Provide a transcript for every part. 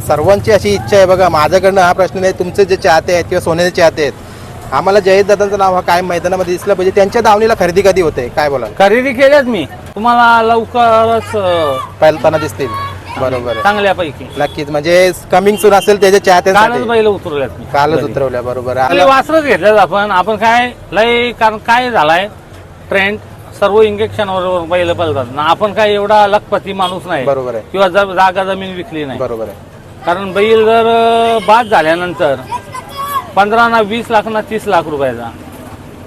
सर्वांची अशी इच्छा आहे बघा माझ्याकडनं हा प्रश्न नाही तुमचे जे चाहते आहेत किंवा सोन्याचे चाहते आहेत आम्हाला जयद दादांचं नाव हा काय मैदानामध्ये दिसलं पाहिजे त्यांच्या दावणीला खरेदी कधी होते काय बोला खरेदी केल्यात मी. तुम्हाला लवकरच अं, पहिलताना दिसतील. बरोबर आहे. चांगल्यापैकी. नक्कीच म्हणजे कमिंग सून असेल त्याच्या कालच चाहते बैल उतरल्यात मी. कालच उतरवल्या बरोबर आपले आहे. वासरच घेतल्यात आपण. आपण काय लय कारण काय झालाय ट्रेंड सर्व इंजेक्शनवर बैल पळतात. ना आपण काय एवढा लखपती माणूस नाही. बरोबर आहे. किंवा जागा जमीन विकली नाही. बरोबर आहे. कारण बैल जर बाद झाल्यानंतर पंधरा ना वीस लाख ना तीस लाख रुपयाचा.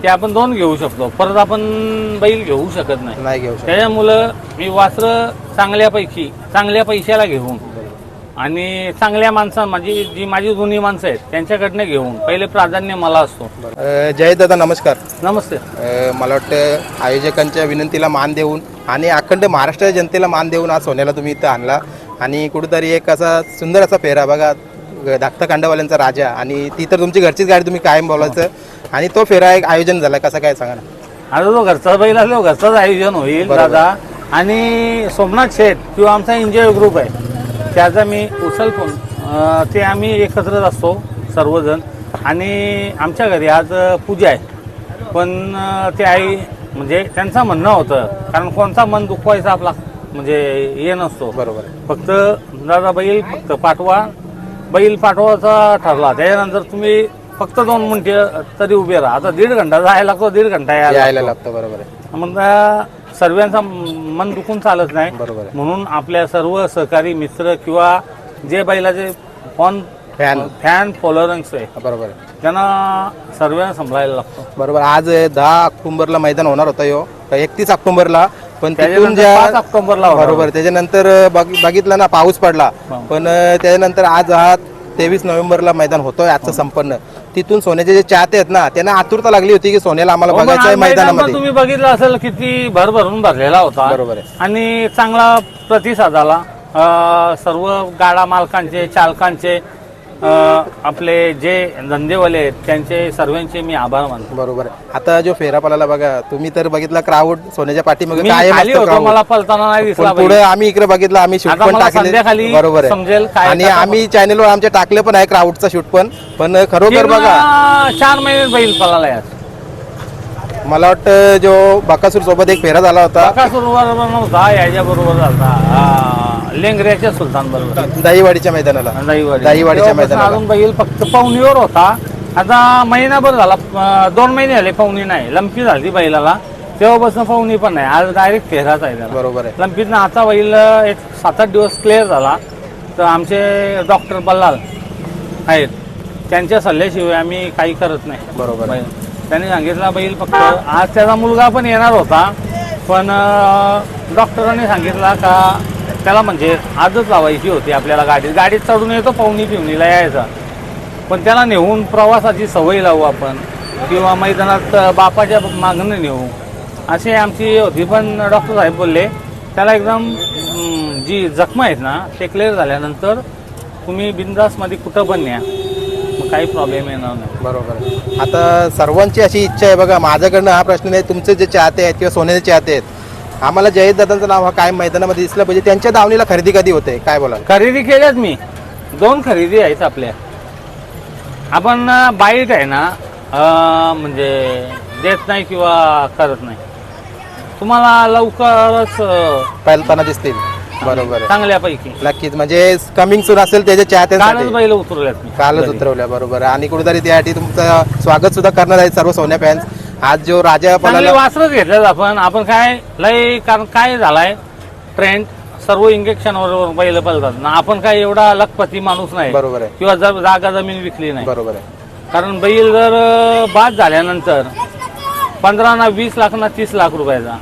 ते आपण दोन घेऊ शकतो. परत आपण बैल घेऊ शकत नाही. नाही घेऊ शकत. त्याच्यामुळं मी वासरं चांगल्यापैकी चांगल्या पैशाला घेऊन आणि चांगल्या माणसं माझी जी माझी जुनी माणसं आहेत त्यांच्याकडनं घेऊन पहिले प्राधान्य मला असतो. अं, जयद दादा नमस्कार. नमस्ते. अ, मला वाटतं आयोजकांच्या विनंतीला मान देऊन आणि अखंड महाराष्ट्र जनतेला मान देऊन आज सोन्याला तुम्ही इथं आणला. आणि कुठेतरी एक असा सुंदर असा फेरा बघा धाकटा कांडवाल्यांचा राजा आणि ती तर तुमची घरचीच गाडी तुम्ही कायम बोलायचं. आणि तो फेरा एक आयोजन झाला कसं काय सांगा ना? आता जो घरचा बैल असलो घरचाच आयोजन होईल. दादा. आणि सोमनाथ शेठ किंवा आमचा एन्जॉय ग्रुप आहे त्याचा मी उचल फोन ते आम्ही एकत्रच असतो सर्वजण. आणि आमच्या घरी आज पूजा आहे. पण ते आई म्हणजे त्यांचं म्हणणं होतं कारण कोणता मन दुखवायचा आपला? म्हणजे हे नसतो. बरोबर आहे. फक्त दादा बैल फक्त पाठवा. बैल पाठवायचा ठरला. त्याच्यानंतर तुम्ही फक्त दोन मिनिटे तरी उभे राहा. आता दीड घंटा जायला लागतो दीड घंटा यायला लागतो. बरोबर आहे. मग सर्वांचा मन दुखून चालत नाही. बरोबर म्हणून आपल्या सर्व सहकारी मित्र किंवा जे बैलाचे फॉन फॅन फॅन फॉलोअर्स आहे बरोबर आहे. त्यांना सर्वांना सांभाळायला लागतो. बरोबर. आज दहा ऑक्टोबरला मैदान होणार होतं यो. एकतीस ऑक्टोबरला पण तिथून ज्या. बरोबर त्याच्यानंतर बघ- बघितलं ना पाऊस पडला. पण अं, त्याच्यानंतर आज हा तेवीस नोव्हेंबरला मैदान होतोय आजचं संपन्न. तिथून सोन्याचे जे चाहते आहेत ना त्यांना आतुरता लागली होती की सोन्याला आम्हाला हो, पण बघायचं आहे आज मैदान पण मैदानामध्ये. तुम्ही बघितलं असेल किती भरभरून भरलेला होता. बरोबर आहे. आणि चांगला प्रतिसाद आला. अं, सर्व गाडा मालकांचे चालकांचे आपले जे धंदेवाले आहेत त्यांचे सर्वांचे मी आभार मानतो. बरोबर आहे. आता जो फेरा पळाला बघा तुम्ही तर बघितला क्राऊड सोन्याच्या पाठीमागे मी काय खाली होतो मला पलताना नाही दिसला पण पुढे आम्ही इकडे बघितलं आम्ही शूट आता पण मला टाकले. संध्याकाळी बरोबर समजेल आहे काय आणि आम्ही चॅनेलवर आमच्या टाकले पण आहे क्राऊडचा शूट पण. पण खरोखर बघा चार महिने बैल पळाला यार मला वाटतं जो बकासूर सोबत एक फेरा झाला होता. नव्हता याच्या बरोबर झाला लेंगऱ्याच्या सुलतान बरोबर दहीवाडीच्या मैदानाला दहीवाडी दहीवाडीच्या मैदानाला. अजून बैल फक्त पवनीवर होता. आता महिनाभर झाला अं, दोन महिने झाले पवनी नाही. लंपी झाली बैलाला. तेव्हापासून पवनी पण नाही. आज डायरेक्ट फेराच आहे त्याला. बरोबर आहे. लंपीतनं आता बैल एक सात आठ दिवस क्लिअर झाला. तर आमचे डॉक्टर बल्लाल आहेत. त्यांच्या सल्ल्याशिवाय आम्ही काही करत नाही. बरोबर आहे. बैल. त्यांनी सांगितलं बैल फक्त आज त्याचा मुलगा पण येणार होता. पण अं, डॉक्टरांनी सांगितलं का त्याला म्हणजे आजच लावायची होती आपल्याला गाडीत. गाडीत चढून येतो पाहुणी पिवणीला यायचा. पण त्याला नेऊन प्रवासाची सवय लावू आपण. किंवा मैदानात बापाच्या मागणं नेऊ. अशी आमची होती. पण डॉक्टर साहेब बोलले त्याला एकदम जी जखमा आहेत ना ते क्लिअर झाल्यानंतर तुम्ही बिंदासमध्ये कुठं पण न्या. मग काही प्रॉब्लेम येणार नाही. बरोबर. आता सर्वांची अशी इच्छा आहे बघा माझ्याकडनं हा प्रश्न नाही तुमचे जे चाहते आहेत किंवा सोन्याचे चाहते आहेत आम्हाला जयद दादांचं नाव हा काय मैदानामध्ये दिसलं पाहिजे. त्यांच्या दावणीला खरेदी कधी होते? काय बोला खरेदी केल्यात मी. दोन खरेदी आहेत आपल्या. आपण बाईट आहे ना अं, म्हणजे देत नाही किंवा करत नाही. तुम्हाला लवकरच अं, पहिलताना दिसतील. बरोबर आहे. चांगल्यापैकी. नक्कीच. म्हणजे कमिंग सून असेल त्याच्या कालच चाहते बैल उतरल्यात मी. कालच उतरवल्या बरोबर आहे. आणि कुठेतरी त्यासाठी तुमचं स्वागत सुद्धा करणार आहेत सर्व सोन्या फॅन्स आज जो राजा चांगले पळाला वासरच घेतल्यात आपण. आपण काय लय कारण काय झालाय? ट्रेंड सर्व इंजेक्शनवर बैल पळतात. ना आपण काय एवढा लखपती माणूस नाही. बरोबर आहे. किंवा जर जागा जमीन विकली नाही. बरोबर आहे. कारण बैल जर अं, बाद झाल्यानंतर पंधरा ना वीस लाख ना तीस लाख रुपयाचा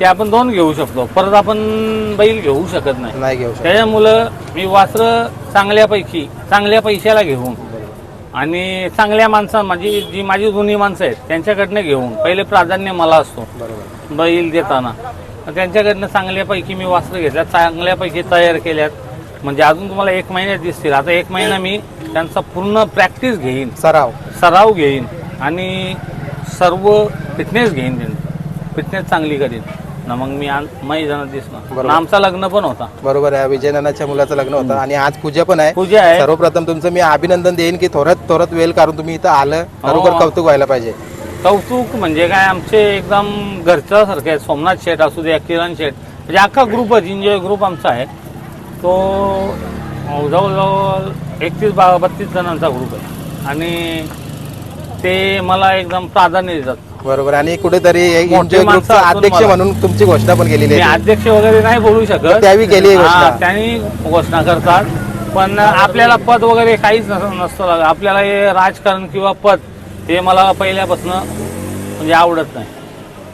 ते आपण दोन घेऊ शकतो. परत आपण बैल घेऊ शकत नाही. नाही घेऊ शकत. त्याच्यामुळं मी वासरं चांगल्यापैकी चांगल्या पैशाला घेऊन आणि चांगल्या माणसं माझी जी माझी जुनी माणसं आहेत त्यांच्याकडनं घेऊन पहिले प्राधान्य मला असतो. बरोबर. बैल देताना. त्यांच्याकडनं चांगल्यापैकी मी वस्त्र घेतल्यात चांगल्यापैकी तयार केल्यात. म्हणजे अजून तुम्हाला एक महिन्यात दिसतील. आता एक महिना मी त्यांचा पूर्ण प्रॅक्टिस घेईन. सराव. सराव घेईन. आणि सर्व फिटनेस घेईन फिटनेस चांगली करीन. ना मग मी मैदानात दिसणार. आमचं लग्न पण होता. बरोबर आहे. विजयनानाच्या मुलाचं लग्न होतं. आणि आज पूजा पण आहे. पूजा आहे. सर्वप्रथम तुमचं मी अभिनंदन देईन की थोडत थोडत वेळ काढून तुम्ही इथं आलं. खरोखर हो. कौतुक व्हायला पाहिजे. कौतुक म्हणजे काय? आमचे एकदम घरच्या सारखे आहेत. सोमनाथ शेठ असू दे किरण शेठ. म्हणजे अख्खा ग्रुपच एन्जॉय ग्रुप आमचा आहे. तो जवळजवळ एकतीस बा बत्तीस जणांचा ग्रुप आहे. आणि ते मला एकदम प्राधान्य देतात. बरोबर आणि कुठेतरी मोठी एन्जॉय माणसं ग्रुपचा असून अध्यक्ष मला. म्हणून तुमची घोषणा पण केलेली मी आहे अध्यक्ष वगैरे नाही बोलू शकत त्यावेळी केली हा. त्यांनी घोषणा करतात पण आपल्याला पद वगैरे काहीच नस- नसतं लागत. आपल्याला हे राजकारण किंवा पद हे मला पहिल्यापासून म्हणजे आवडत नाही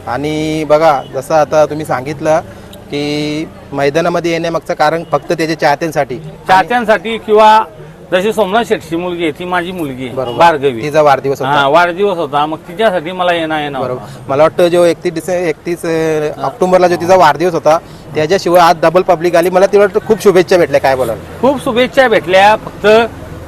आणि बघा जसं आता तुम्ही सांगितलं की मैदानामध्ये येण्यामागचं कारण फक्त त्याच्या चाहत्यांसाठी चाहत्यांसाठी किंवा जशी सोमनाथ शेट्टी मुलगी आहे ती माझी मुलगी आहे बरोबर. भार्गवी तिचा वाढदिवस होता. हा वाढदिवस होता. मग तिच्यासाठी मला येणं येणं होतं. बरोबर. मला वाटतं जो एकतीस डिसेंबर एकतीस ऑक्टोबरला जो तिचा वाढदिवस होता त्याच्याशिवाय आज डबल पब्लिक आली. मला तिला वाटतं खूप शुभेच्छा भेटल्या काय बोलाल? खूप शुभेच्छा भेटल्या. फक्त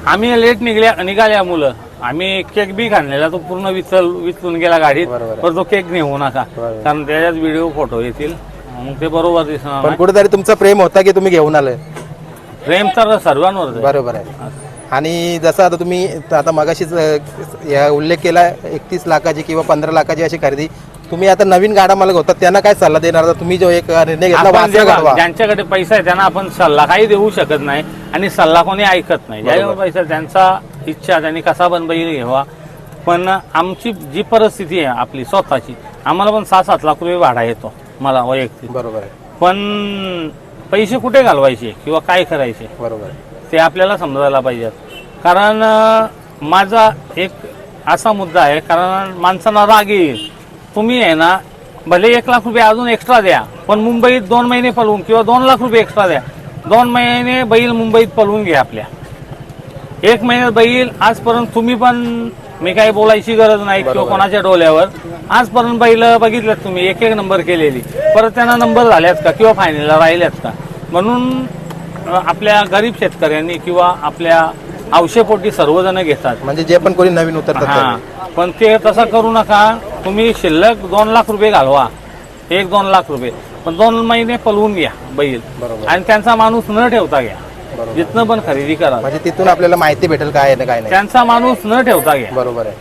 आम्ही लेट निघल्या निघाल्या मुलं. आम्ही केक बी खाल्लेला. तो पूर्ण विचल विचलून गेला गाडीत. बरोबर आहे. पण तो केक नेऊ नका. बरोबर. कारण त्याच्यात व्हिडिओ फोटो येतील. मग ते बरोबर दिसणार पण नाही. कुठेतरी तुमचं प्रेम होता की तुम्ही घेऊन आलं? प्रेम तर सर्वांवर. बरोबर आहे. आणि जसं आता तुम्ही आता मगाशीच या उल्लेख केला एकतीस लाखाची किंवा पंधरा लाखाची अशी खरेदी. तुम्ही आता नवीन गाडा मालक होता त्यांना काय सल्ला देणार? आता तुम्ही जो एक निर्णय घेतला वासरा ज्यांच्याकडे पैसा आहे त्यांना आपण सल्ला काही देऊ शकत नाही आणि सल्ला कोणी ऐकत नाही. बरोबर. पैसा त्यांचा इच्छा त्यांनी कसा पण बैल घ्यावा. पण आमची जी परिस्थिती आहे आपली स्वतःची आम्हाला पण सहा सात लाख रुपये भाडा येतो मला वैयक्तिक. बरोबर आहे. पण पैसे कुठे घालवायचे किंवा काय करायचे? बरोबर. ते आपल्याला समजायला पाहिजेत. कारण माझा एक असा मुद्दा आहे कारण माणसांना राग येईल. तुम्ही आहे ना भले एक लाख रुपये अजून एक्स्ट्रा द्या पण मुंबईत दोन महिने पळवून किंवा दोन लाख रुपये एक्स्ट्रा द्या. दोन महिने बैल मुंबईत पळवून घ्या आपल्या. एक महिन्यात बैल आजपर्यंत तुम्ही पण मी काही बोलायची गरज नाही किंवा. कोणाच्या डोल्यावर आजपर्यंत बैल बघितल्यात तुम्ही एक एक नंबर केलेली. परत त्यांना नंबर झाल्यात का किंवा फायनलला राहिल्यात का? म्हणून आपल्या गरीब शेतकऱ्यांनी किंवा आपल्या औषधपोटी सर्वजण घेतात. म्हणजे जे पण कोणी नवीन उतरतात हा. पण ते तसं करू नका. तुम्ही शिल्लक दोन लाख रुपये घालवा. एक दोन लाख रुपये. पण दोन महिने पलवून घ्या बैल. बरोबर. आणि त्यांचा माणूस न ठेवता घ्या. जिथनं पण खरेदी करा. म्हणजे तिथून आपल्याला माहिती भेटेल काय आहे ना काय नाही. त्यांचा माणूस न ठेवता घ्या. बरोबर आहे.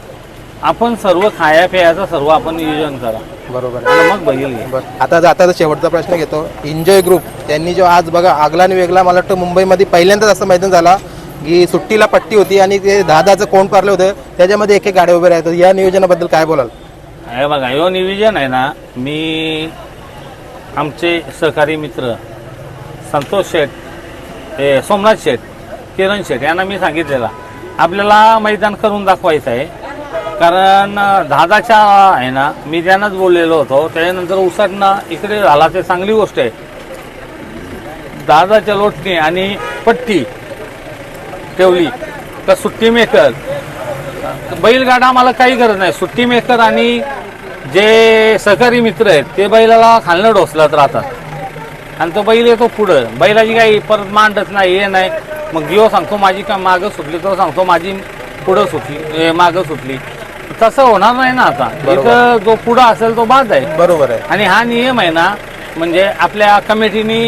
आपण सर्व खाया पियाचं सर्व आपण नियोजन करा. बरोबर आहे. आणि मग बैल घ्या. बरं. आता आता शेवटचा प्रश्न घेतो. एन्जॉय ग्रुप त्यांनी जो आज बघा आगला आणि वेगळा मला वाटतं मुंबईमध्ये पहिल्यांदाच असं मैदान झाला की सुट्टीला पट्टी होती आणि ते दहा दहाचं कोण पारलं होतं त्याच्यामध्ये एक एक गाड्या उभे राहतात. या नियोजनाबद्दल काय बोलाल? हे बघा यो नियोजन आहे ना मी आमचे सहकारी मित्र संतोष शेठ हे सोमनाथ शेठ किरण शेठ यांना मी सांगितलेला. आपल्याला मैदान करून दाखवायचं आहे. कारण दादाच्या आहे ना मी त्यांनाच बोललेलो होतो. त्याच्यानंतर उसाटणं इकडे झाला. ते चांगली गोष्ट आहे. दादाच्या लोटणी आणि पट्टी ठेवली. तर सुट्टी मेकर बैलगाडा आम्हाला काही गरज नाही. सुट्टी मेकर आणि जे सहकारी मित्र आहेत ते बैलाला खालणं ढोसलत राहतात. आणि तो बैल येतो पुढं. बैलाची काही परत मांडत नाही हे नाही. मग जिओ सांगतो माझी का मागं सुटली तो सांगतो माझी पुढं सुटली मागं सुटली. तसं होणार नाही ना आता. इथं जो पुढं असेल तो बाद आहे. बरोबर आहे. आणि हा नियम आहे ना म्हणजे आपल्या कमिटीने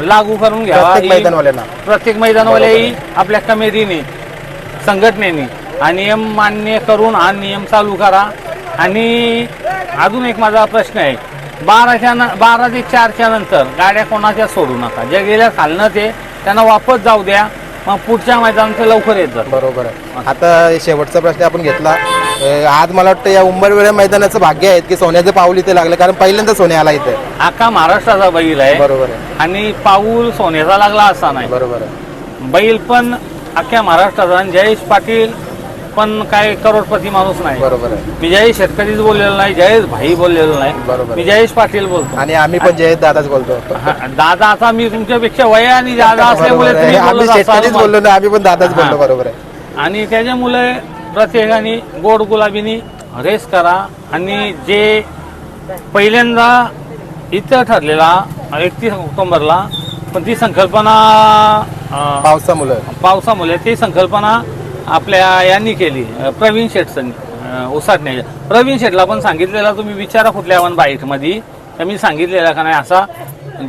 लागू करून घ्यावा. प्रत्येक मैदानवाल्याही आपल्या कमिटीने संघटनेने. हा नियम मान्य करून हा नियम चालू करा. आणि अजून एक माझा प्रश्न आहे. बाराच्या न बारा ते चारच्या नंतर गाड्या कोणाच्या सोडू नका. ज्या गेल्या खालनं ते त्यांना वापस जाऊ द्या. मग पुढच्या मैदानात ते लवकर येत जातात बरोबर आहे. आता शेवटचा प्रश्न आपण घेतला. अं, आज मला वाटतं या उंबरवेळ्या मैदानाचं भाग्य आहे की सोन्याचं पाऊल इथे लागलं. कारण पहिल्यांदा सोने आला इथे. अख्खा महाराष्ट्राचा बैल आहे. बरोबर आहे. आणि पाऊल सोन्याचा लागला असा नाही. बरोबर आहे. बैल पण अख्ख्या महाराष्ट्राचा. आणि जयेश पाटील पण काय करोडपती माणूस नाही. बरोबर आहे. मी जयेश शेतकरीच बोललेलो नाही जयेश भाई बोललेलो नाही. बरोबर मी जयेश पाटील बोलतो. आणि आम्ही पण जयेश दादाच बोलतो. हा, दादा आता मी तुमच्यापेक्षा वय आणि दादा असल्यामुळे बरोबर आहे. तुम्ही आम्ही बोलत शेतकरीच असाल बोललो ना आम्ही पण दादाच हा. बोलतो बरोबर आहे. आणि त्याच्यामुळे प्रत्येकाने गोड गुलाबीनी रेस करा आणि जे पहिल्यांदा इथं ठरलेला एकतीस ऑक्टोबरला पण ती संकल्पना अं, पावसामुळे. पावसामुळे ती संकल्पना आपल्या यांनी केली प्रवीण शेठ उसाटण्याच्या प्रवीण शेठला पण सांगितलेलं तुम्ही विचारा कुठल्या वन बाईटमध्ये तर मी सांगितलेलं का नाही असा.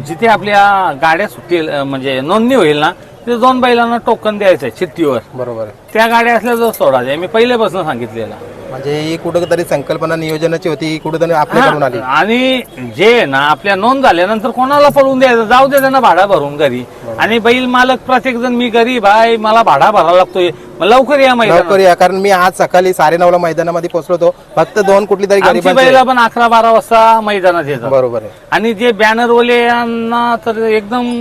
जिथे आपल्या गाड्या सुटतील म्हणजे नोंदणी होईल ना तिथे दोन बैलांना टोकन द्यायचं आहे चिठ्ठीवर. बरोबर त्या गाड्या असल्या जर सोडायच्या. मी पहिल्यापासून सांगितलेलं. म्हणजे ही कुठंतरी संकल्पना नियोजनाची होती ही कुठंतरी आपल्याकडून आली. हा, आणि जे ना आपल्या नोंद झाल्यानंतर कोणाला पळून द्यायचं? जाऊ दे त्यांना भाडा भरून घरी. आणि बैल मालक प्रत्येक जण मी गरीब आहे मला भाडा भरावा लागतोय. मग लवकर या लवकर मैदानात या कारण मी आज सकाळी साडेनऊला मैदानामध्ये पोहोचलो होतो. फक्त दोन कुठली तरी आमची गरीबांची बैल पण अकरा बारा वाजता मैदानात येतात. बरोबर आहे. आणि जे बॅनरवाले यांना तर एकदम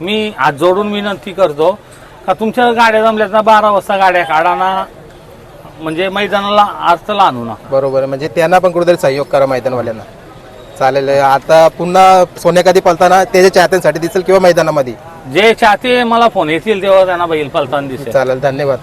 मी हात जोडून विनंती करतो का तुमच्या गाड्या जमल्यात ना बारा वाजता गाड्या काढा ना. म्हणजे मैदानाला अडचला आणू ना बरोबर आहे. म्हणजे त्यांना पण कुठेतरी सहयोग करा मैदानवाल्यांना. चालेल आता पुन्हा सोन्या कधी पलताना त्याच्या चाहत्यांसाठी दिसेल किंवा मैदानामध्ये? जे चाहते मला फोन येतील तेव्हा त्यांना बैल पलताना दिसेल. चालेल धन्यवाद.